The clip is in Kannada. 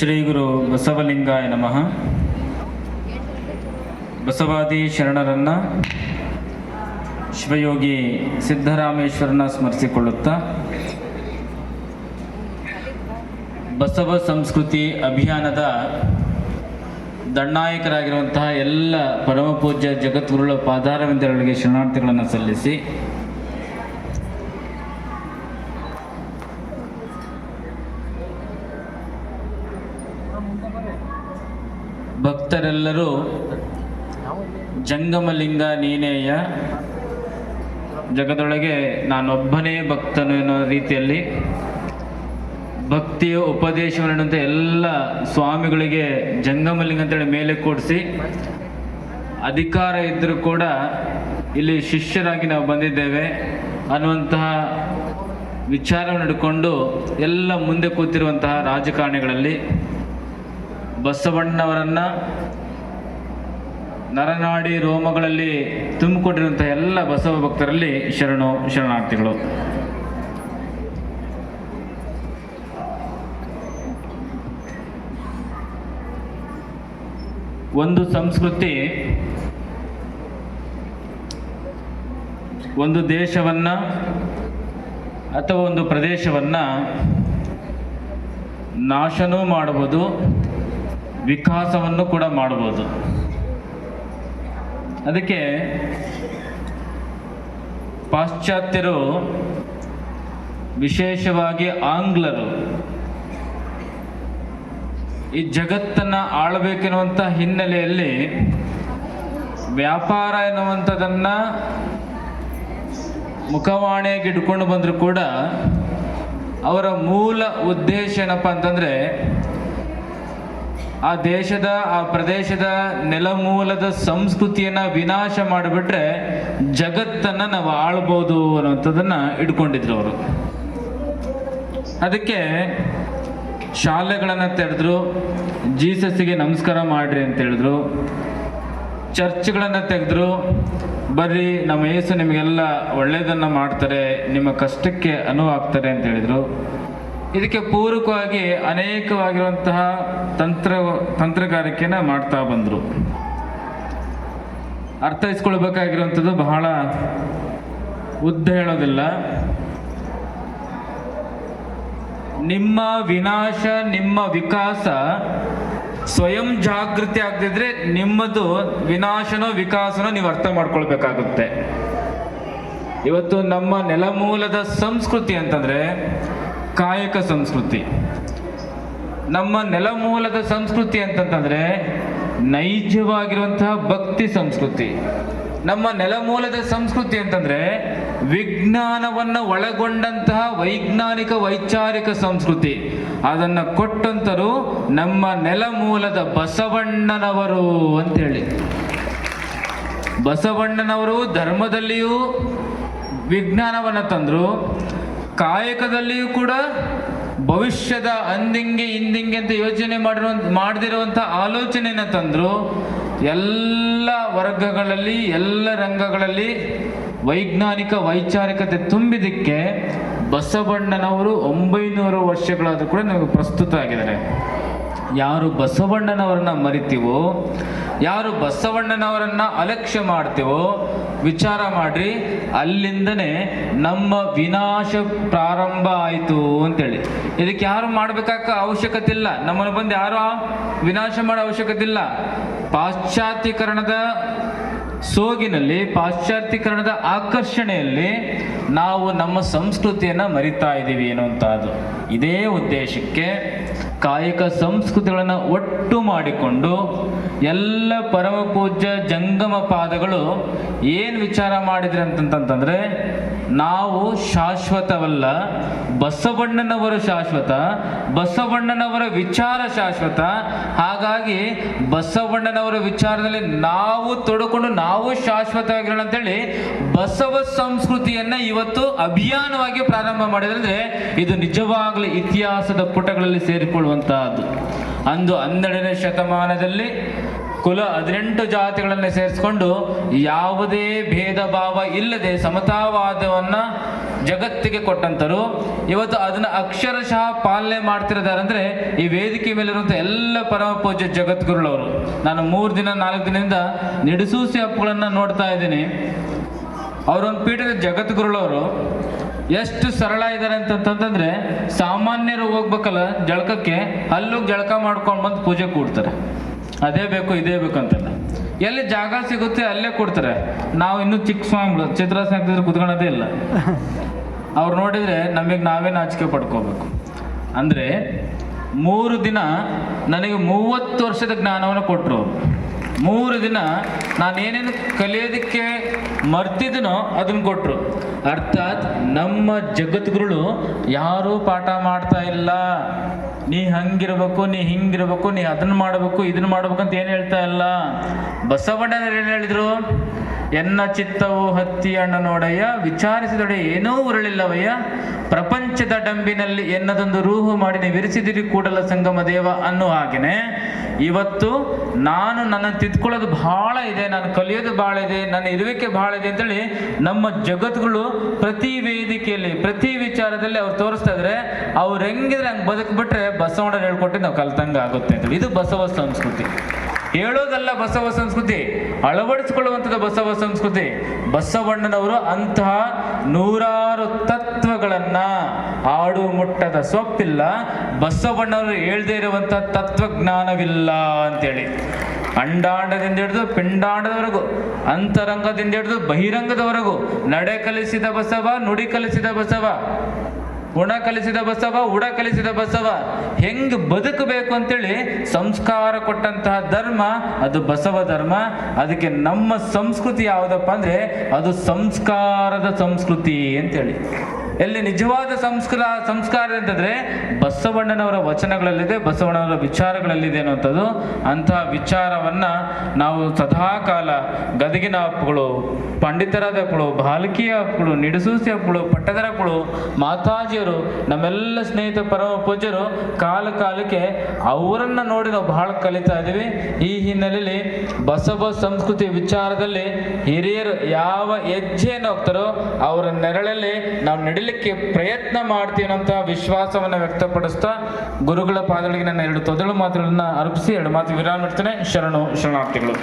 ಶ್ರೀ ಗುರು ಬಸವಲಿಂಗಾಯ ನಮಃ. ಬಸವಾದಿ ಶರಣರನ್ನ ಶಿವಯೋಗಿ ಸಿದ್ದರಾಮೇಶ್ವರನ ಸ್ಮರಿಸಿಕೊಳ್ಳುತ್ತಾ, ಬಸವ ಸಂಸ್ಕೃತಿ ಅಭಿಯಾನದ ದಂಡಾಯಕರಾಗಿರುವಂತಹ ಎಲ್ಲ ಪರಮಪೂಜ್ಯ ಜಗದ್ಗುರುಗಳ ಪಾದಾರವಿಂದಗಳಿಗೆ ಶರಣಾರ್ಥಿಗಳನ್ನು ಸಲ್ಲಿಸಿ ಭಕ್ತರೆಲ್ಲರೂ ಜಂಗಮಲಿಂಗ ನೀನೇಯ ಜಗದೊಳಗೆ ನಾನೊಬ್ಬನೇ ಭಕ್ತನು ಎನ್ನುವ ರೀತಿಯಲ್ಲಿ ಭಕ್ತಿಯ ಉಪದೇಶವನ್ನು ಎಲ್ಲ ಸ್ವಾಮಿಗಳಿಗೆ ಜಂಗಮಲಿಂಗ ಅಂತೇಳಿ ಮೇಲೆ ಕೂಡಿಸಿ ಅಧಿಕಾರ ಇದ್ದರೂ ಕೂಡ ಇಲ್ಲಿ ಶಿಷ್ಯರಾಗಿ ನಾವು ಬಂದಿದ್ದೇವೆ ಅನ್ನುವಂತಹ ವಿಚಾರವನ್ನು ಹಿಡ್ಕೊಂಡು ಎಲ್ಲ ಮುಂದೆ ಕೂತಿರುವಂತಹ ರಾಜಕಾರಣಿಗಳಲ್ಲಿ ಬಸವಣ್ಣವರನ್ನ ನರನಾಡಿ ರೋಮಗಳಲ್ಲಿ ತುಂಬಿಕೊಂಡಿರುವಂತಹ ಎಲ್ಲ ಬಸವ ಭಕ್ತರಲ್ಲಿ ಶರಣು ಶರಣಾರ್ಥಿಗಳು. ಒಂದು ಸಂಸ್ಕೃತಿ, ಒಂದು ದೇಶವನ್ನ ಅಥವಾ ಒಂದು ಪ್ರದೇಶವನ್ನ ನಾಶನೂ ಮಾಡಬಹುದು. ವಿಕಾಸವನ್ನು ಕೂಡ ಮಾಡಬಹುದು ಅದಕ್ಕೆ ಪಾಶ್ಚಾತ್ಯರು ವಿಶೇಷವಾಗಿ ಆಂಗ್ಲರು ಈ ಜಗತ್ತನ್ನ ಆಳ್ಬೇಕೆನ್ನುವಂಥ ಹಿನ್ನೆಲೆಯಲ್ಲಿ ವ್ಯಾಪಾರ ಎನ್ನುವಂಥದ್ದನ್ನ ಮುಖವಾಣಿಯಾಗಿ ಇಟ್ಕೊಂಡು ಬಂದರೂ ಕೂಡ ಅವರ ಮೂಲ ಉದ್ದೇಶ ಏನಪ್ಪ ಅಂತಂದ್ರೆ ಆ ದೇಶದ, ಆ ಪ್ರದೇಶದ ನೆಲಮೂಲದ ಸಂಸ್ಕೃತಿಯನ್ನ ವಿನಾಶ ಮಾಡಿಬಿಟ್ರೆ ಜಗತ್ತನ್ನ ನಾವು ಆಳ್ಬೋದು ಅನ್ನುವಂಥದ್ದನ್ನ ಇಟ್ಕೊಂಡಿದ್ರು ಅವರು. ಅದಕ್ಕೆ ಶಾಲೆಗಳನ್ನು ತೆರೆದ್ರು ಜೀಸಸ್ಗೆ ನಮಸ್ಕಾರ ಮಾಡ್ರಿ ಅಂತ ಹೇಳಿದ್ರು. ಚರ್ಚ್ಗಳನ್ನು ತೆಗೆದ್ರು, ಬರ್ರಿ ನಮ್ಮ ಯೇಸು ನಿಮಗೆಲ್ಲ ಒಳ್ಳೆಯದನ್ನು ಮಾಡ್ತಾರೆ, ನಿಮ್ಮ ಕಷ್ಟಕ್ಕೆ ಅನುವಾಗ್ತಾರೆ ಅಂತ ಹೇಳಿದ್ರು. ಇದಕ್ಕೆ ಪೂರಕವಾಗಿ ಅನೇಕವಾಗಿರುವಂತಹ ತಂತ್ರ, ತಂತ್ರಗಾರಿಕೆನ ಮಾಡ್ತಾ ಬಂದರು. ಅರ್ಥೈಸ್ಕೊಳ್ಬೇಕಾಗಿರುವಂಥದ್ದು ಬಹಳ ಉದ್ದ ಹೇಳೋದಿಲ್ಲ. ನಿಮ್ಮ ವಿನಾಶ, ನಿಮ್ಮ ವಿಕಾಸ ಸ್ವಯಂ ಜಾಗೃತಿ ಆಗದಿದ್ರೆ ನಿಮ್ಮದು ವಿನಾಶನೋ, ವಿಕಾಸನೋ ನೀವು ಅರ್ಥ ಮಾಡ್ಕೊಳ್ಬೇಕಾಗುತ್ತೆ. ಇವತ್ತು ನಮ್ಮ ನೆಲಮೂಲದ ಸಂಸ್ಕೃತಿ ಅಂತಂದ್ರೆ ಕಾಯಕ ಸಂಸ್ಕೃತಿ. ನಮ್ಮ ನೆಲಮೂಲದ ಸಂಸ್ಕೃತಿ ಅಂತಂತಂದರೆ ನೈಜವಾಗಿರುವಂತಹ ಭಕ್ತಿ ಸಂಸ್ಕೃತಿ. ನಮ್ಮ ನೆಲಮೂಲದ ಸಂಸ್ಕೃತಿ ಅಂತಂದ್ರೆ ವಿಜ್ಞಾನವನ್ನ ಒಳಗೊಂಡಂತಹ ವೈಜ್ಞಾನಿಕ ವೈಚಾರಿಕ ಸಂಸ್ಕೃತಿ. ಅದನ್ನ ಕೊಟ್ಟಂತರು ನಮ್ಮ ನೆಲಮೂಲದ ಬಸವಣ್ಣನವರು ಅಂತೇಳಿ. ಬಸವಣ್ಣನವರು ಧರ್ಮದಲ್ಲಿಯೂ ವಿಜ್ಞಾನವನ್ನು ತಂದರು. ಕಾಯಕದಲ್ಲಿಯೂ ಕೂಡ ಭವಿಷ್ಯದ ಅಂದಿಂಗೆ ಇಂದಿಂಗೆ ಅಂತ ಯೋಚನೆ ಮಾಡಿರೋ ಮಾಡದಿರುವಂಥ ಆಲೋಚನೆಯನ್ನು ತಂದರು ಎಲ್ಲ ವರ್ಗಗಳಲ್ಲಿ, ಎಲ್ಲ ರಂಗಗಳಲ್ಲಿ ವೈಜ್ಞಾನಿಕ ವೈಚಾರಿಕತೆ ತುಂಬಿದಕ್ಕೆ ಬಸವಣ್ಣನವರು ಒಂಬೈನೂರು ವರ್ಷಗಳಾದರೂ ಕೂಡ ನಮಗೆ ಪ್ರಸ್ತುತ ಆಗಿದ್ದಾರೆ ಯಾರು ಬಸವಣ್ಣನವರನ್ನ ಮರಿತೀವೋ, ಯಾರು ಬಸವಣ್ಣನವರನ್ನ ಅಲಕ್ಷ್ಯ ಮಾಡ್ತೀವೋ, ವಿಚಾರ ಮಾಡ್ರಿ, ಅಲ್ಲಿಂದನೇ ನಮ್ಮ ವಿನಾಶ ಪ್ರಾರಂಭ ಆಯಿತು ಅಂತೇಳಿ. ಇದಕ್ಕೆ ಯಾರು ಮಾಡಬೇಕಾಗ ಅವಶ್ಯಕತೆ ಇಲ್ಲ ನಮ್ಮನ್ನು ಬಂದು ಯಾರು ವಿನಾಶ ಮಾಡೋ ಅವಶ್ಯಕತೆ ಇಲ್ಲ ಪಾಶ್ಚಾತ್ಯೀಕರಣದ ಸೋಗಿನಲ್ಲಿ, ಪಾಶ್ಚಾತ್ಯೀಕರಣದ ಆಕರ್ಷಣೆಯಲ್ಲಿ ನಾವು ನಮ್ಮ ಸಂಸ್ಕೃತಿಯನ್ನು ಮರಿತಾ ಇದ್ದೀವಿ ಅನ್ನುವಂಥದ್ದು ಇದೇ ಉದ್ದೇಶಕ್ಕೆ ಕಾಯಕ ಸಂಸ್ಕೃತಿಗಳನ್ನು ಒಟ್ಟು ಮಾಡಿಕೊಂಡು ಎಲ್ಲ ಪರಮ ಪೂಜ್ಯ ಜಂಗಮ ಪಾದಗಳು ಏನು ವಿಚಾರ ಮಾಡಿದ್ರಿ ಅಂತಂತಂದ್ರೆ ನಾವು ಶಾಶ್ವತವಲ್ಲ, ಬಸವಣ್ಣನವರು ಶಾಶ್ವತ, ಬಸವಣ್ಣನವರ ವಿಚಾರ ಶಾಶ್ವತ. ಹಾಗಾಗಿ ಬಸವಣ್ಣನವರ ವಿಚಾರದಲ್ಲಿ ನಾವು ತೊಡಕೊಂಡು ನಾವು ಶಾಶ್ವತವಾಗಿರೋಣ ಅಂತೇಳಿ ಬಸವ ಸಂಸ್ಕೃತಿಯನ್ನ ಇವತ್ತು ಅಭಿಯಾನವಾಗಿ ಪ್ರಾರಂಭ ಮಾಡಿದ್ರೆ ಇದು ನಿಜವಾಗ್ಲೂ ಇತಿಹಾಸದ ಪುಟಗಳಲ್ಲಿ ಸೇರಿಕೊಳ್ಳುವಂತಹದ್ದು. ಅಂದು ಹನ್ನೆರಡನೇ ಶತಮಾನದಲ್ಲಿ ಕುಲ ಹದಿನೆಂಟು ಜಾತಿಗಳನ್ನು ಸೇರಿಸಿಕೊಂಡು ಯಾವುದೇ ಭೇದ ಭಾವ ಇಲ್ಲದೆ ಸಮತಾವಾದವನ್ನ ಜಗತ್ತಿಗೆ ಕೊಟ್ಟಂತರು, ಇವತ್ತು ಅದನ್ನ ಅಕ್ಷರಶಃ ಪಾಲನೆ ಮಾಡ್ತಿರೋದಾರೆ ಅಂದ್ರೆ ಈ ವೇದಿಕೆ ಮೇಲಿರುವಂಥ ಎಲ್ಲ ಪರಮ ಪೂಜ್ಯ ಜಗದ್ಗುರುಳವರು. ನಾನು ಮೂರು ದಿನ, ನಾಲ್ಕು ದಿನದಿಂದ ನಿಡಸೂಸಿ ಹಬ್ಬಗಳನ್ನ ನೋಡ್ತಾ ಇದ್ದೀನಿ. ಅವರೊಂದು ಪೀಠದ ಜಗದ್ಗುರುಳವರು ಎಷ್ಟು ಸರಳ ಇದ್ದಾರೆ ಅಂತಂತಂದ್ರೆ ಸಾಮಾನ್ಯರು ಹೋಗ್ಬೇಕಲ್ಲ ಜಳಕಕ್ಕೆ ಅಲ್ಲೂ ಜಳಕ ಮಾಡ್ಕೊಂಡು ಬಂದು ಪೂಜೆ ಕೂಡ್ತಾರೆ. ಅದೇ ಬೇಕು, ಇದೇ ಬೇಕು ಅಂತಲ್ಲ ಎಲ್ಲಿ ಜಾಗ ಸಿಗುತ್ತೆ ಅಲ್ಲೇ ಕೊಡ್ತಾರೆ. ನಾವು ಇನ್ನೂ ಚಿಕ್ಕ ಸ್ವಾಮಿಗಳು ಚಿತ್ರಾಸನ ಹಾಕಿದ್ರೆ ಕುತ್ಕೊಳ್ಳೋದೇ ಇಲ್ಲ. ಅವ್ರು ನೋಡಿದರೆ ನಮಗೆ ನಾವೇ ನಾಚಿಕೆ ಪಡ್ಕೋಬೇಕು. ಅಂದರೆ ಮೂರು ದಿನ ನನಗೆ ಮೂವತ್ತು ವರ್ಷದ ಜ್ಞಾನವನ್ನು ಕೊಟ್ಟರು ಮೂರು ದಿನ ನಾನು ಏನೇನು ಕಲಿಯೋದಕ್ಕೆ ಮರ್ತಿದ್ದನೋ ಅದನ್ನು ಕೊಟ್ಟರು ಅರ್ಥಾತ್ ನಮ್ಮ ಜಗದ್ಗುರುಳು ಯಾರೂ ಪಾಠ ಮಾಡ್ತಾ ಇಲ್ಲ. ನೀ ಹಂಗಿರ್ಬೇಕು, ನೀ ಹಿಂಗಿರ್ಬೇಕು, ನೀ ಅದನ್ನ ಮಾಡಬೇಕು, ಇದನ್ನ ಮಾಡ್ಬೇಕು ಅಂತ ಏನು ಹೇಳ್ತಾ ಇಲ್ಲ? ಬಸವಣ್ಣನವರು ಏನು ಹೇಳಿದ್ರು? ಎನ್ನ ಚಿತ್ತವು ಹತ್ತಿ ನೋಡಯ್ಯ ವಿಚಾರಿಸಿದೊಡೆ ಏನೂ ಉರುಳಿಲ್ಲವಯ್ಯ. ಪ್ರಪಂಚದ ಡಂಬಿನಲ್ಲಿ ಎನ್ನದೊಂದು ರೂಹು ಮಾಡಿ ನೀವು ವಿರಿಸಿದಿರಿ ಕೂಡಲ ಸಂಗಮ ದೇವ ಅನ್ನೋ ಹಾಗೆನೆ. ಇವತ್ತು ನಾನು ನನ್ನ ತಿದ್ಕೊಳ್ಳೋದು ಬಹಳ ಇದೆ, ನಾನು ಕಲಿಯೋದು ಬಹಳ ಇದೆ, ನನ್ನ ಇರುವಿಕೆ ಬಹಳ ಇದೆ ಅಂತೇಳಿ ನಮ್ಮ ಜಗತ್ಗಳು ಪ್ರತಿ ವೇದಿಕೆಯಲ್ಲಿ, ಪ್ರತಿ ವಿಚಾರದಲ್ಲಿ ಅವ್ರು ತೋರಿಸ್ತಾ ಇದ್ರೆ ಅವ್ರು ಹೆಂಗಿದ್ರೆ ಹಂಗೆ ಬದುಕ್ಬಿಟ್ರೆ ಬಸವಣ್ಣ ಹೇಳ್ಕೊಟ್ಟು ನಾವು ಕಲ್ತಂಗ ಆಗುತ್ತೆ ಅಂತೇಳಿ. ಇದು ಬಸವ ಸಂಸ್ಕೃತಿ. ಹೇಳೋದಲ್ಲ ಬಸವ ಸಂಸ್ಕೃತಿ, ಅಳವಡಿಸಿಕೊಳ್ಳುವಂಥದ್ದು ಬಸವ ಸಂಸ್ಕೃತಿ. ಬಸವಣ್ಣನವರು ಅಂತಹ ನೂರಾರು ತತ್ವಗಳನ್ನ ಆಡು ಮುಟ್ಟದ ಸೊಪ್ಪಿಲ್ಲ, ಬಸವಣ್ಣವರು ಹೇಳದೇ ಇರುವಂತಹ ತತ್ವಜ್ಞಾನವಿಲ್ಲ ಅಂತೇಳಿ. ಅಂಡಾಂಡದಿಂದ ಹಿಡಿದು ಪಿಂಡಾಂಡದವರೆಗೂ, ಅಂತರಂಗದಿಂದ ಹಿಡಿದು ಬಹಿರಂಗದವರೆಗೂ, ನಡೆ ಕಲಿಸಿದ ಬಸವ, ನುಡಿ ಕಲಿಸಿದ ಬಸವ ಉಣ ಕಲಿಸಿದ ಬಸವ, ಉಡ ಕಲಿಸಿದ ಬಸವ. ಹೆಂಗ್ ಬದುಕಬೇಕು ಅಂತೇಳಿ ಸಂಸ್ಕಾರ ಕೊಟ್ಟಂತಹ ಧರ್ಮ, ಅದು ಬಸವ ಧರ್ಮ. ಅದಕ್ಕೆ ನಮ್ಮ ಸಂಸ್ಕೃತಿ ಯಾವುದಪ್ಪ ಅಂದ್ರೆ ಅದು ಸಂಸ್ಕಾರದ ಸಂಸ್ಕೃತಿ ಅಂತೇಳಿ. ಎಲ್ಲಿ ನಿಜವಾದ ಸಂಸ್ಕಾರ ಸಂಸ್ಕಾರ ಅಂತಂದ್ರೆ ಬಸವಣ್ಣನವರ ವಚನಗಳಲ್ಲಿದೆ, ಬಸವಣ್ಣನವರ ವಿಚಾರಗಳಲ್ಲಿದೆ ಅನ್ನುವಂಥದ್ದು. ಅಂತಹ ವಿಚಾರವನ್ನ ನಾವು ಸದಾಕಾಲ ಗದಗಿನ ಅಪ್ಪುಗಳು ಪಂಡಿತರಾದ ಅಪ್ಪುಗಳು ಬಾಲಕಿಯ ಅಪ್ಪುಗಳು ನಿಡಸೂಸಿ ಹಬ್ಬಗಳು, ಪಟ್ಟದರ ಅಪ್ಪುಗಳು ಮಾತಾಜಿಯರು, ನಮ್ಮೆಲ್ಲ ಸ್ನೇಹಿತ ಪರಮ ಪೂಜ್ಯರು ಕಾಲ ಕಾಲಕ್ಕೆ ಅವರನ್ನ ನೋಡಿ ನಾವು ಬಹಳ ಕಲಿತಾ ಇದ್ದೀವಿ. ಈ ಹಿನ್ನೆಲೆಯಲ್ಲಿ ಬಸವ ಸಂಸ್ಕೃತಿ ವಿಚಾರದಲ್ಲಿ ಹಿರಿಯರು ಯಾವ ಹೆಜ್ಜೆಯನ್ನು ಹೋಗ್ತಾರೋ ಅವರ ನೆರಳಲ್ಲಿ ನಾವು ನಡಿಲಿಕ್ಕೆ ಪ್ರಯತ್ನ ಮಾಡ್ತೀನಂತ ವಿಶ್ವಾಸವನ್ನ ವಿಶ್ವಾಸವನ್ನು ವ್ಯಕ್ತಪಡಿಸ್ತಾ ಗುರುಗಳ ಪಾದಗಳಿಗೆ ನನ್ನ ಎರಡು ತೊದಲು ಮಾತುಗಳನ್ನ ಅರ್ಪಿಸಿ ಎರಡು ಮಾತು ವಿರಾಮ ಇಡ್ತೇನೆ ಶರಣು ಶರಣಾರ್ಥಿಗಳು.